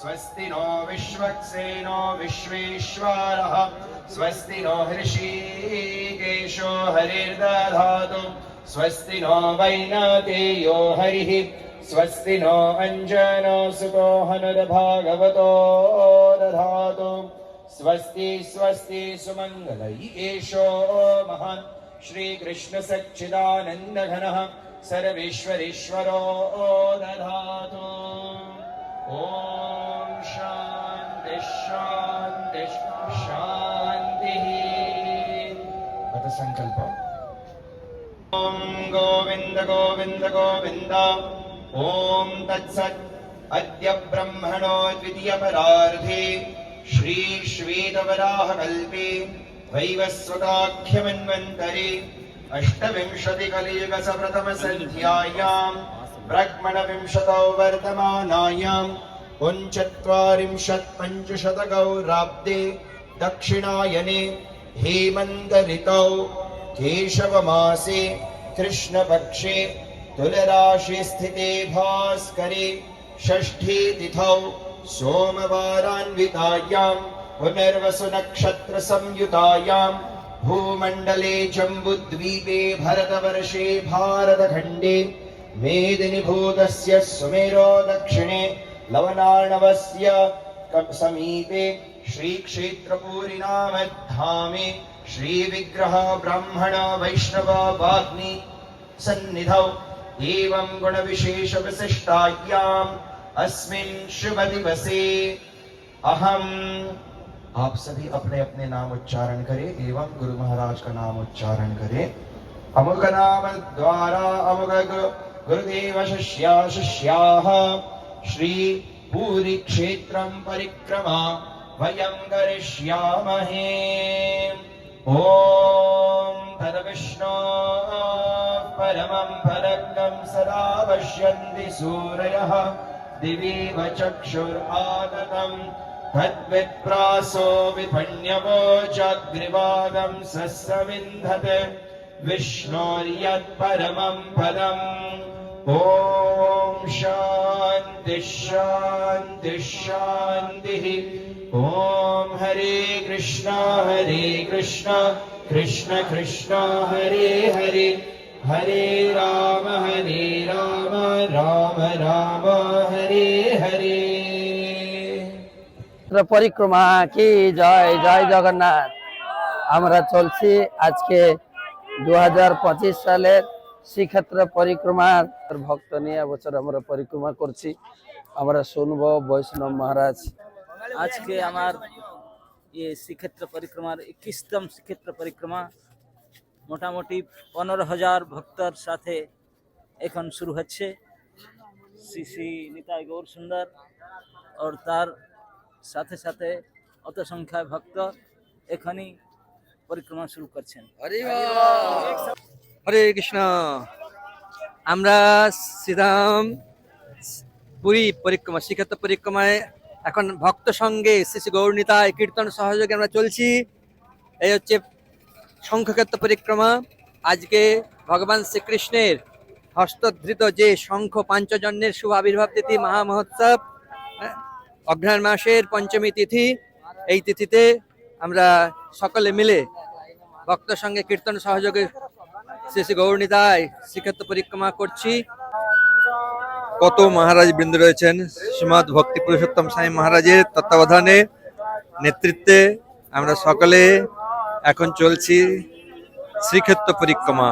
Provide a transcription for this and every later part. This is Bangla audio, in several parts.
स्वस्ति नो विश्वक्सेनो विश्वेश्वरः। स्वस्ति नो हृषीकेशो हरिर्दधातु। स्वस्ति नो वैनतेयो हरिः। स्वस्ति नो अञ्जनो सुतो हनुर्भागवतो दधातु। स्वस्ति स्वस्ति सुमङ्गलै एषो महान्। श्रीकृष्णसच्चिदानन्दघनः सर्वेश्वरेश्वरो दधातु। ॐ ಸಂಕಲ್ಪ ಓಂ ಗೋವಿಂದ ಗೋವಿಂದ ಗೋವಿಂದ ಓಂ ತತ್ಸತ್ ಅದ್ಯ ಬ್ರಹ್ಮಣೋ ದ್ವಿತೀಯ ಪರಾರ್ಧಿ ಶ್ರೀ ಶ್ವೇತವರಾಹ ಕಲ್ಪಿ वैवस्वताख्यमन्वन्तरि अष्टविंशतिकलियुगसप्रथमसन्ध्यायां ब्रह्मणविंशतौ वर्तमानायाम् उञ्चत्वारिंशत् पञ्चशतगौराब्दे दक्षिणायने हेमन्तऋतौ केशवमासे कृष्णपक्षे तुलराशिस्थिते भास्करे षष्ठी तिथौ सोमवारान्वितायाम् पुनर्वसु नक्षत्रसंयुतायाम् भूमण्डले जम्बुद्वीपे भरतवर्षे भारतखण्डे मेदिनीभूतस्य सुमेरो दक्षिणे लवनार्णवस्य समीपे श्रीक्षेत्रपूरि नाम धामे श्रीविग्रह ब्राह्मण वैष्णव वाग्नि सन्निधौ एवं गुण गुणविशेषविशिष्टायाम् अस्मिन् शुभदिवसे। अहम् आप सभी अपने अपने नाम उच्चारण करें, एवं गुरु महाराज का नाम उच्चारण करें। अमुक नाम द्वारा अमुक गुरु गुरुदेव शिष्या शिष्याः, श्री पूरी क्षेत्रं परिक्रमा। वयं करिष्यामहे। ॐ तद्विष्णो परमं फलकं सदा पश्यन्ति सूरयः। दिवीव चक्षुरादतम् तद्विप्रासो विपण्यवोचग्रिवादं सस्रविन्धते। विष्णोर्यत्परमं पदम् ॐ शान्तिः शान्तिः शान्तिः ॐ हरे कृष्ण हरे कृष्ण कृष्ण कृष्ण हरे हरे हरे राम हरे राम राम राम हरे हरे ক্ষেত্র পরিক্রমা কি জয় জয় জগন্নাথ আমরা চলছি আজকে দু সালের শ্রীক্ষেত্র পরিক্রমার ভক্ত নিয়ে এবছর আমরা পরিক্রমা করছি। আমরা শুনব বৈষ্ণব মহারাজ। আজকে আমার ইয়ে শ্রীক্ষেত্র পরিক্রমার একুশতম শ্রীক্ষেত্র পরিক্রমা। মোটামুটি পনেরো হাজার ভক্তর সাথে এখন শুরু হচ্ছে। শ্রী শ্রী নিতাই গৌর সুন্দর ওর তার সাথে সাথে অত সংখ্যায় ভক্ত এখনই পরিক্রমা শুরু করছেন। হরে কৃষ্ণ। আমরা শ্রীরাম পুরী পরিক্রমা শ্রীক্ষেত্র পরিক্রমায় এখন ভক্ত সঙ্গে শ্রী শ্রী গৌরনীতায় কীর্তন সহযোগে আমরা চলছি। এই হচ্ছে শঙ্খক্ষেত্র পরিক্রমা। আজকে ভগবান শ্রীকৃষ্ণের হস্তধৃত যে শঙ্খ পাঞ্চজন্যের শুভ আবির্ভাব তিথি মহামহোৎসব হ্যাঁ, অঘ্রাণ মাসের পঞ্চমী তিথি এই তিথিতে আমরা সকলে মিলে ভক্ত সঙ্গে কীর্তন সহযোগে শ্রী শ্রী গৌরনীতায় শ্রীক্ষেত্র পরিক্রমা করছি। কত মহারাজ বৃন্দ রয়েছেন শ্রীমৎ ভক্তি পুরুষোত্তম স্বামী মহারাজের তত্ত্বাবধানে নেতৃত্বে আমরা সকলে এখন চলছি শ্রীক্ষেত্র পরিক্রমা।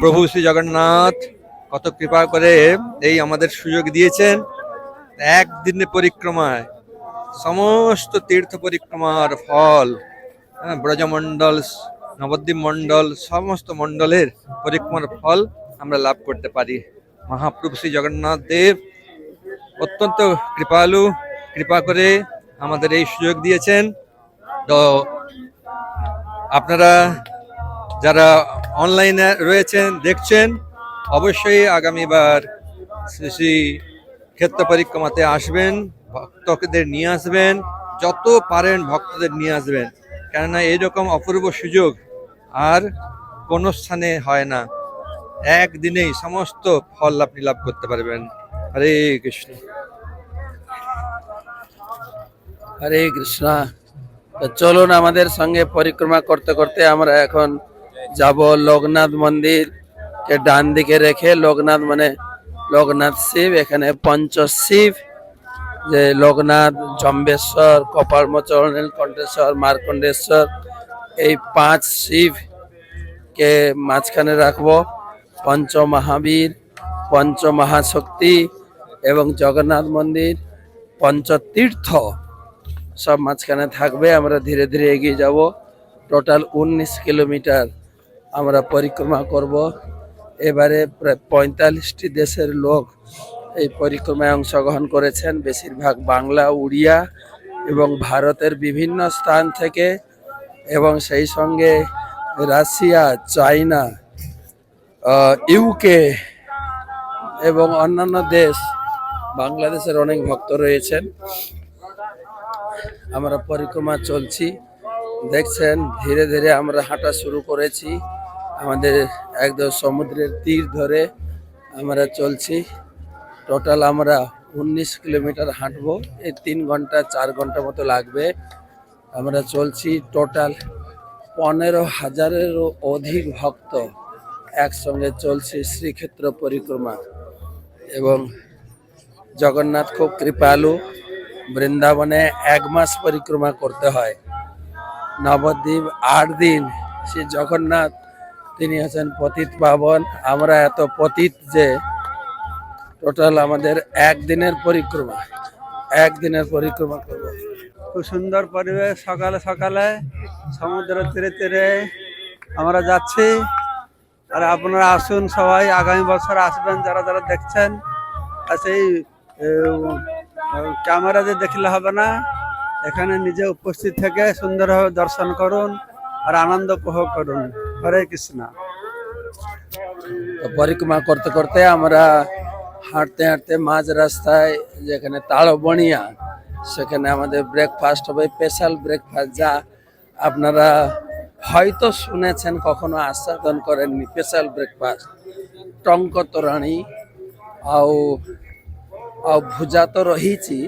প্রভু শ্রী জগন্নাথ কত কৃপা করে এই আমাদের সুযোগ দিয়েছেন একদিনের পরিক্রমায়। সমস্ত তীর্থ পরিক্রমার ফল হ্যাঁ, ব্রজমণ্ডল নবদ্বীপ মণ্ডল, সমস্ত মণ্ডলের পরিক্রমার ফল আমরা লাভ করতে পারি। মহাপ্রভু শ্রী জগন্নাথ দেব অত্যন্ত কৃপালু, কৃপা করে আমাদের এই সুযোগ দিয়েছেন। তো আপনারা যারা অনলাইনে রয়েছেন, দেখছেন, অবশ্যই আগামীবার শ্রী শ্রী ক্ষেত্র পরিক্রমাতে আসবেন, ভক্তদের নিয়ে আসবেন, যত পারেন ভক্তদের নিয়ে আসবেন। কেননা এইরকম অপূর্ব সুযোগ আর কোনো স্থানে হয় না। একদিনেই সমস্ত ফল আপনি লাভ করতে পারবেন। হরে কৃষ্ণ। হরে কৃষ্ণ। চলুন আমাদের সঙ্গে পরিক্রমা করতে করতে আমরা এখন যাব লোকনাথ মন্দির। কে ডান দিকে রেখে লোকনাথ মানে লোকনাথ শিব, এখানে পঞ্চ শিব যে লোকনাথ, জম্বেশ্বর কপালমোচন নীলকণ্ঠেশ্বর মার্কণ্ডেশ্বর, এই পাঁচ শিব কে মাঝখানে রাখব। পঞ্চমহাবীর, পঞ্চমহাশক্তি এবং জগন্নাথ মন্দির, পঞ্চতীর্থ সব মাঝখানে থাকবে। আমরা ধীরে ধীরে এগিয়ে যাব। টোটাল উনিশ কিলোমিটার আমরা পরিক্রমা করব। এবারে প্রায় পঁয়তাল্লিশটি দেশের লোক এই পরিক্রমায় অংশগ্রহণ করেছেন বেশিরভাগ বাংলা, উড়িয়া এবং ভারতের বিভিন্ন স্থান থেকে এবং সেই সঙ্গে রাশিয়া, চায়না ইউকে এবং অন্যান্য দেশ, বাংলাদেশের অনেক ভক্ত রয়েছেন। আমরা পরিক্রমা চলছি। দেখছেন, ধীরে ধীরে আমরা হাঁটা শুরু করেছি। আমাদের একদম সমুদ্রের তীর ধরে আমরা চলছি। টোটাল আমরা উনিশ কিলোমিটার হাঁটবো। এই তিন ঘণ্টা, চার ঘণ্টা মতো লাগবে। আমরা চলছি টোটাল পনেরো হাজারেরও অধিক ভক্ত একসঙ্গে চলছে শ্রীক্ষেত্র পরিক্রমা। এবং জগন্নাথ খুব কৃপালু, বৃন্দাবনে এক মাস পরিক্রমা করতে হয়। নবদ্বীপ আট দিন, শ্রী জগন্নাথ, তিনি হচ্ছেন পতিত পাবন। আমরা এত পতিত যে টোটাল আমাদের একদিনের পরিক্রমা। একদিনের পরিক্রমা করব। খুব সুন্দর পরিবেশ সকালে সকালে সমুদ্র তীরে তীরে আমরা যাচ্ছি। আর আপনারা আসুন সবাই আগামী বছর আসবেন যারা যারা দেখছেন আর সেই ক্যামেরা যে দেখলে হবে না। এখানে নিজে উপস্থিত থেকে সুন্দরভাবে দর্শন করুন আর আনন্দ উপভোগ করুন। হরে কৃষ্ণ। পরিক্রমা করতে করতে আমরা হাঁটতে হাঁটতে মাঝ রাস্তায় যেখানে তাড়বনিয়া সেখানে আমাদের ব্রেকফাস্ট হবে স্পেশাল ব্রেকফাস্ট যা আপনারা হয়তো শুনেছেন, কখনো আস্বাদন করেননি স্পেশাল ব্রেকফাস্ট টঙ্ক তোরাণী ଆଉ ভুজা তো ତ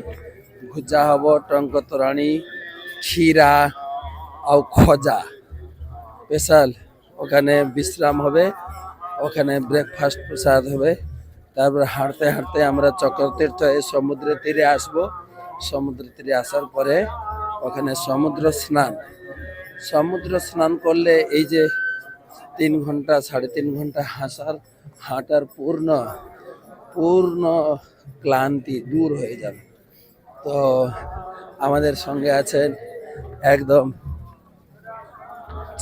ভুজা হব টঙ্ক ଟଙ୍କ ତୋରାଣୀ ক্ষীরা ଆଉ খজা। স্পেশাল ওখানে বিশ্রাম হবে, ওখানে ব্রেকফাস্ট প্রসাদ হবে। তারপরে হাঁটতে হাঁটতে আমরা চক্রতীর্থ এই সমুদ্রের তীরে আসব। সমুদ্র তীরে আসার পরে ওখানে সমুদ্র স্নান। সমুদ্র স্নান করলে এই যে তিন ঘণ্টা, সাড়ে তিন ঘণ্টা হাসার, হাঁটার পূর্ণ পূর্ণ ক্লান্তি দূর হয়ে যাবে। তো আমাদের সঙ্গে আছেন একদম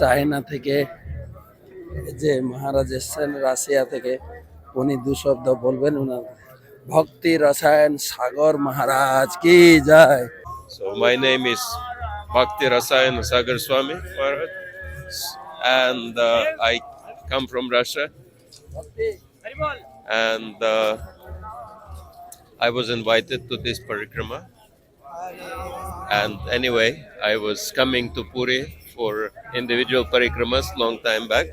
চায়না থেকে যে মহারাজ এসছেন রাশিয়া থেকে উনি দু শব্দ বলবেন উনার ভক্তি রসায়ন সাগর মহারাজ কি যায় So my name is Bhakti Rasayan Sagar Swami Maharaj, and uh, I come from Russia, and uh, I was invited to this parikrama. And anyway, I was coming to Puri for individual parikramas long time back,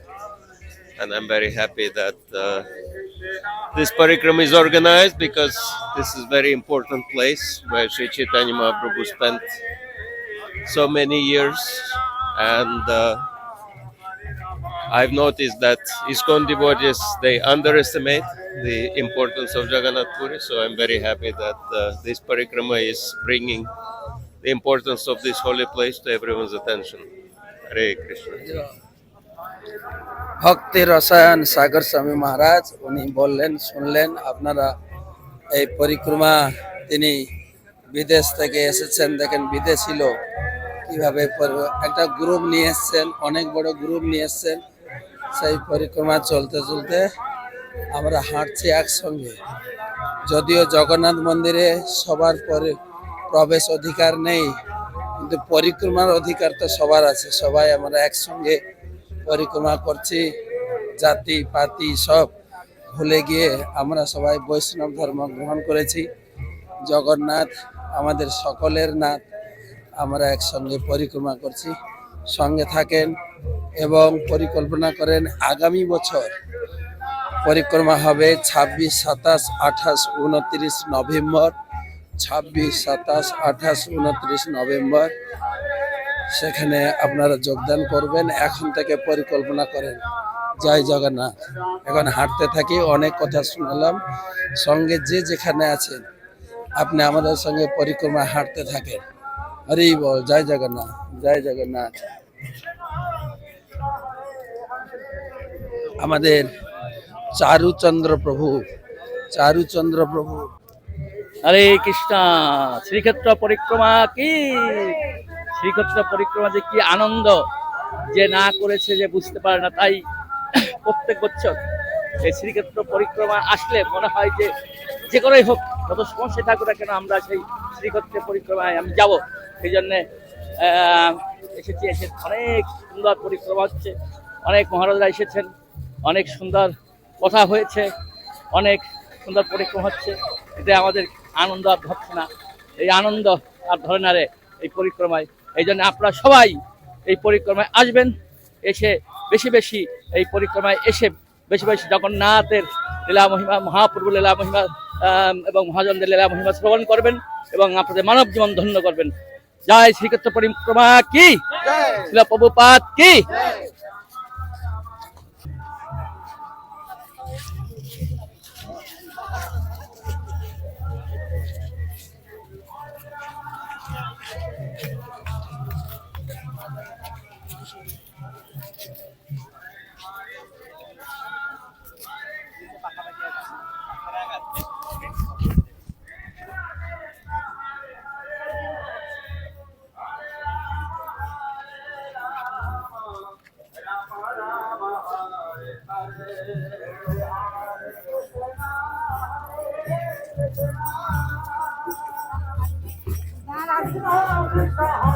and I'm very happy that uh, this parikrama is organized because this is very important place where Sri Chaitanya Mahaprabhu spent so many years, and uh, I've noticed that ISKCON devotees they underestimate the importance of Jagannath Puri. So I'm very happy that uh, this parikrama is bringing the importance of this holy place to everyone's attention. Hare Krishna. ভক্তি রসায়ন সাগর স্বামী মহারাজ, উনি বললেন, শুনলেন আপনারা এই পরিক্রমা? তিনি বিদেশ থেকে এসেছেন, দেখেন বিদেশি লোক। কীভাবে একটা গ্রুপ নিয়ে এসছেন, অনেক বড় গ্রুপ নিয়ে এসছেন। সেই পরিক্রমা চলতে চলতে আমরা হাঁটছি একসঙ্গে। যদিও জগন্নাথ মন্দিরে সবার পরে প্রবেশ অধিকার নেই, কিন্তু পরিক্রমার অধিকার তো সবার আছে। সবাই আমরা একসঙ্গে পরিক্রমা করছি, জাতি, পাতি সব ভুলে গিয়ে আমরা সবাই বৈষ্ণব ধর্ম গ্রহণ করেছি। জগন্নাথ আমাদের সকলের নাথ, আমরা একসঙ্গে পরিক্রমা করছি, সঙ্গে থাকেন এবং পরিকল্পনা করেন আগামী বছর পরিক্রমা হবে ছাব্বিশ, সাতাশ, আঠাশ, উনত্রিশ নভেম্বর। ছাব্বিশ, সাতাশ, আঠাশ, উনত্রিশ নভেম্বর। সেখানে আপনারা যোগদান করবেন, এখন থেকে পরিকল্পনা করেন। জয় জগন্নাথ। এখন হাঁটতে থাকি, অনেক কথা শুনলাম। সঙ্গে যে যেখানে আছেন, আপনি আমাদের সঙ্গে পরিক্রমা হাঁটতে থাকেন। হরি বল, জয় জগন্নাথ জয় জগন্নাথ। আমাদের চারুচন্দ্র প্রভু চারুচন্দ্র প্রভু। হরে কৃষ্ণ, শ্রীক্ষেত্র পরিক্রমা কি? শ্রীক্ষেত্র পরিক্রমা যে কি আনন্দ যে না করেছে, যে বুঝতে পারে না, তাই প্রত্যেক বছর এই শ্রীক্ষেত্র পরিক্রমা আসলে মনে হয় যে যে করেই হোক, যত সমস্যা থাকুক না কেন আমরা সেই শ্রীক্ষেত্রের পরিক্রমায় আমি যাব। সেই জন্যে এসেছি, এসে অনেক সুন্দর পরিক্রমা হচ্ছে। অনেক মহারাজরা এসেছেন, অনেক সুন্দর কথা হয়েছে, অনেক সুন্দর পরিক্রমা হচ্ছে। এটা আমাদের আনন্দ আর ধরছে না এই আনন্দ আর ধরে না রে, এই পরিক্রমায় এই জন্য আপনারা সবাই এই পরিক্রমায় আসবেন এসে বেশি বেশি এই পরিক্রমায় এসে বেশি বেশি জগন্নাথের লীলা মহিমা মহাপ্রভু লীলা মহিমা এবং মহাজনদের লীলা মহিমা শ্রবণ করবেন এবং আপনাদের মানব জীবন ধন্য করবেন। জয় শ্রীক্ষেত্র পরিক্রমা কি? শিলা প্রভুপাত কি? Krishna, Krishna.